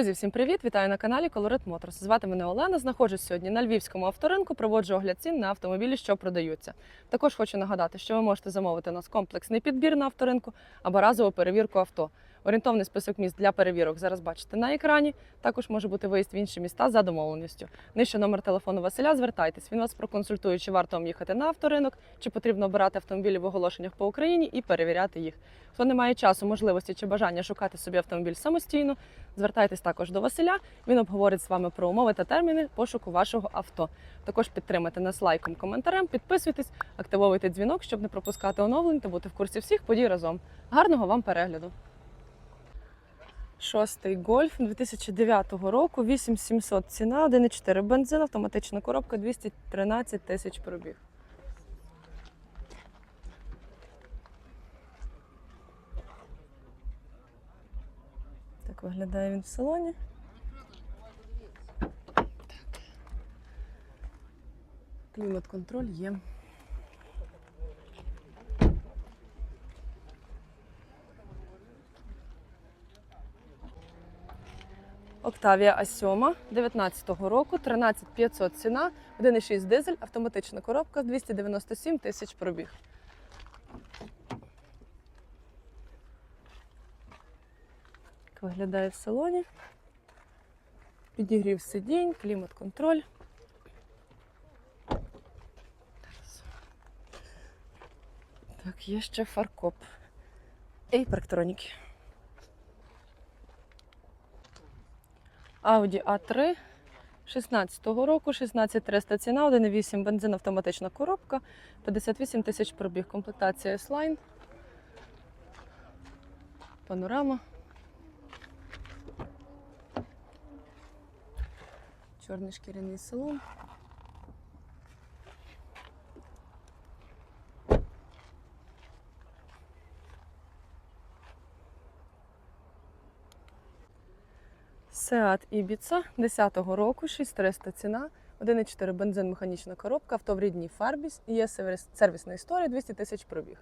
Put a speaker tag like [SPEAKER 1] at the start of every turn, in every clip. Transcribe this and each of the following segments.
[SPEAKER 1] Друзі, всім привіт! Вітаю на каналі Colorit Motors. Звати мене Олена. Знаходжусь сьогодні на львівському авторинку. Проводжу огляд цін на автомобілі, що продаються. Також хочу нагадати, що ви можете замовити у нас комплексний підбір на авторинку або разову перевірку авто. Орієнтовний список міст для перевірок зараз бачите на екрані. Також може бути виїзд в інші міста за домовленістю. Нижче номер телефону Василя. Звертайтесь. Він вас проконсультує, чи варто вам їхати на авторинок, чи потрібно обирати автомобілі в оголошеннях по Україні і перевіряти їх. Хто не має часу, можливості чи бажання шукати собі автомобіль самостійно, звертайтесь також до Василя. Він обговорить з вами про умови та терміни пошуку вашого авто. Також підтримайте нас лайком, коментарем, підписуйтесь, активовуйте дзвінок, щоб не пропускати оновлень та бути в курсі всіх подій разом. Гарного вам перегляду! Шостий гольф 2009 року, 8700 ціна, 1,4 бензин, автоматична коробка, 213 тисяч пробіг. Так виглядає він в салоні. Клімат-контроль є. Октавія А7 19-го року, 13500 ціна, 1,6 дизель, автоматична коробка, 297 тисяч пробіг. Так виглядає в салоні. Підігрів сидінь, клімат-контроль. Так, є ще фаркоп. І парктроніки. Audi A3 16-го року, 16300 ціна, 1,8 бензин, автоматична коробка, 58 тисяч пробіг, комплектація S-Line, панорама. Чорний шкіряний салон. Seat Ibiza 10-го року, 6300 ціна, 1,4 бензин, механічна коробка, авто в рідній фарбі, є сервісна історія, 200 тисяч пробіг.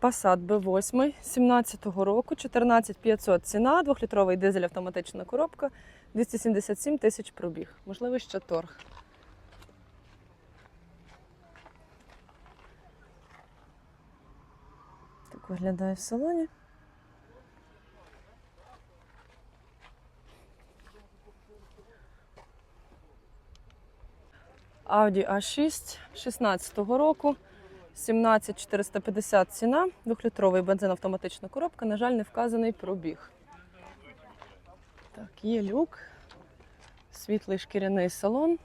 [SPEAKER 1] Passat B8 17-го року, 14500 ціна, 2-літровий дизель автоматична коробка, 277 тисяч пробіг. Можливо, ще торг. Так виглядає в салоні. Audi A6 16-го року. 17450 ціна, 2-літровий бензин автоматична коробка. На жаль, не вказаний пробіг. Так, є люк, світлий шкіряний салон.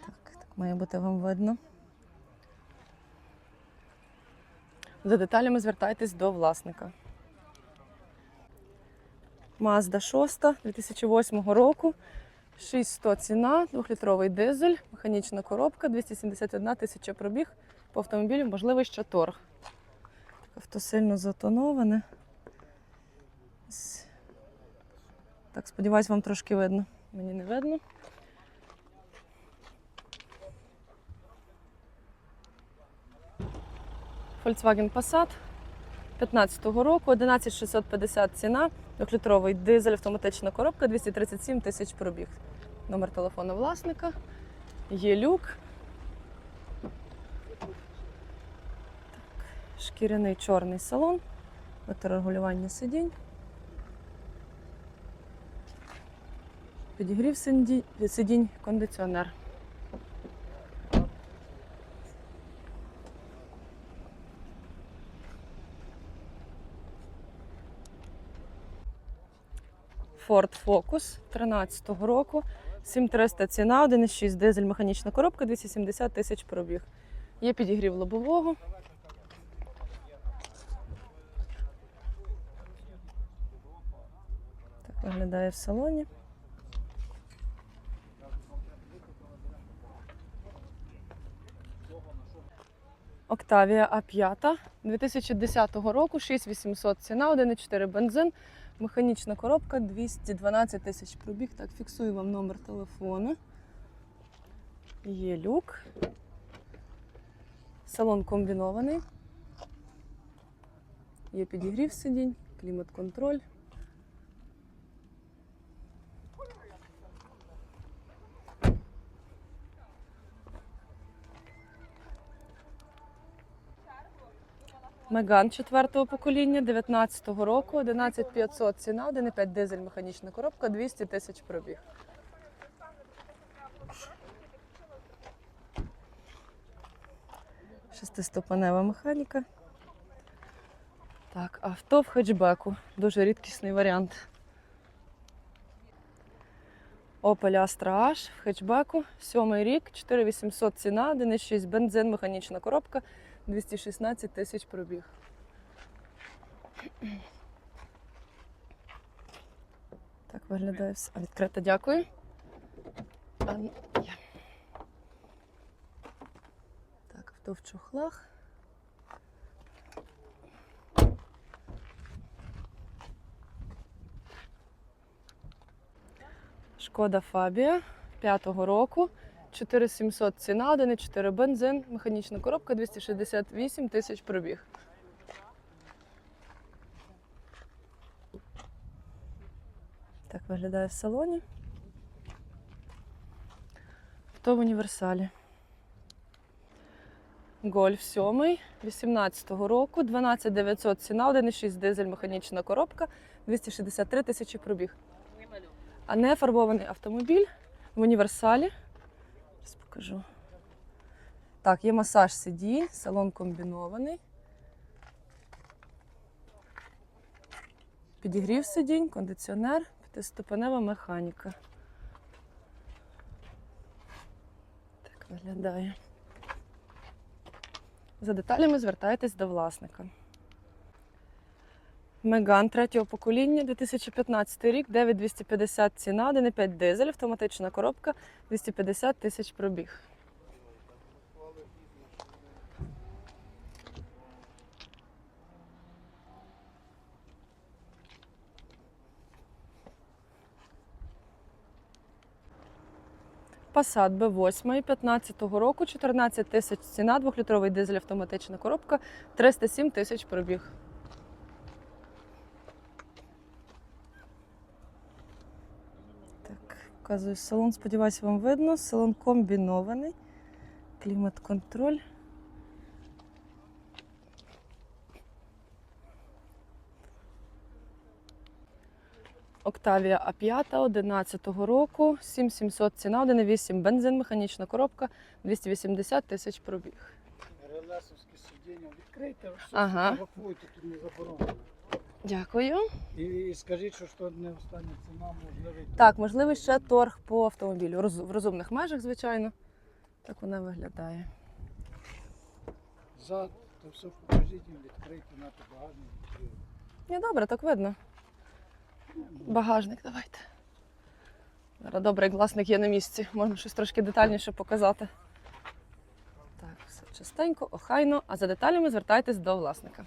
[SPEAKER 1] Так, так має бути вам видно. За деталями звертайтесь до власника. Mazda 6 2008 року. 6100 ціна, 2-літровий дизель, механічна коробка, 271 тисяча пробіг. По автомобілю можливий ще торг. Авто сильно затоноване. Так, сподіваюсь, вам трошки видно. Мені не видно. Volkswagen Passat 15-го року, 11650 ціна, 2-літровий дизель, автоматична коробка, 237 тисяч пробіг. Номер телефону власника. Є люк. Так, шкіряний чорний салон, електрорегулювання сидінь. Підігрів сидінь, кондиціонер. Ford Focus 13-го року. 7300 ціна, 1,6 дизель, механічна коробка, 270 тисяч пробіг. Є підігрів лобового. Так виглядає в салоні. Октавія А5 2010 року, 6800 ціна, 1,4 бензин, Механічна коробка 212 тисяч пробіг. Так, фіксую вам номер телефону. Є люк. Салон комбінований. Є підігрів сидінь, клімат-контроль. Меган четвертого покоління, 19-го року, 11500 ціна, 1,5 дизель, механічна коробка, 200 тисяч пробіг. Шестиступенева механіка. Так, авто в хетчбеку. Дуже рідкісний варіант. Opel Astra H в хетчбеку, сьомий рік, 4800 ціна, 1,6 бензин, механічна коробка, 216 тисяч пробіг. Так виглядає все. А, Відкрите, дякую. Так, авто в чохлах. Шкода Фабія 5-го року. 4700 ціна, 1,4 бензин, механічна коробка, 268 тисяч пробіг. Так виглядає в салоні. Авто в універсалі. Гольф 7 18-го року, 12900 ціна, 1,6 дизель, механічна коробка, 263 тисячі пробіг. А не фарбований автомобіль в універсалі. Зараз покажу. Так, є масаж сидінь, салон комбінований. Підігрів сидінь, кондиціонер, п'ятиступенева механіка. Так виглядає. За деталями звертайтесь до власника. Меган третього покоління, 2015 рік, 9250 ціна, 1,5 дизель, автоматична коробка, 250 тисяч пробіг. Passat B8 15-го року, 14 тисяч ціна, 2-літровий дизель, автоматична коробка, 307 тисяч пробіг. Так, показую салон. Сподіваюся, вам видно. Салон комбінований. Клімат-контроль. Октавія А5 11-го року, 7700 ціна, 1,8 бензин, механічна коробка, 280 тисяч пробіг.
[SPEAKER 2] Релесовське сидіння що
[SPEAKER 1] Ага.
[SPEAKER 2] тут не заборонено.
[SPEAKER 1] Дякую.
[SPEAKER 2] І, скажіть, що що не остання ціна, можливий.
[SPEAKER 1] Так, можливий ще торг по автомобілю. Роз- В розумних межах, звичайно. Так вона виглядає.
[SPEAKER 2] Зад, то все покажіть їм, відкрийте, нате багажник.
[SPEAKER 1] Ні, добре, так видно. Багажник давайте. Зараз добре, як власник є на місці. Можна щось трошки детальніше показати. Так, все чистенько, охайно, а за деталями звертайтесь до власника.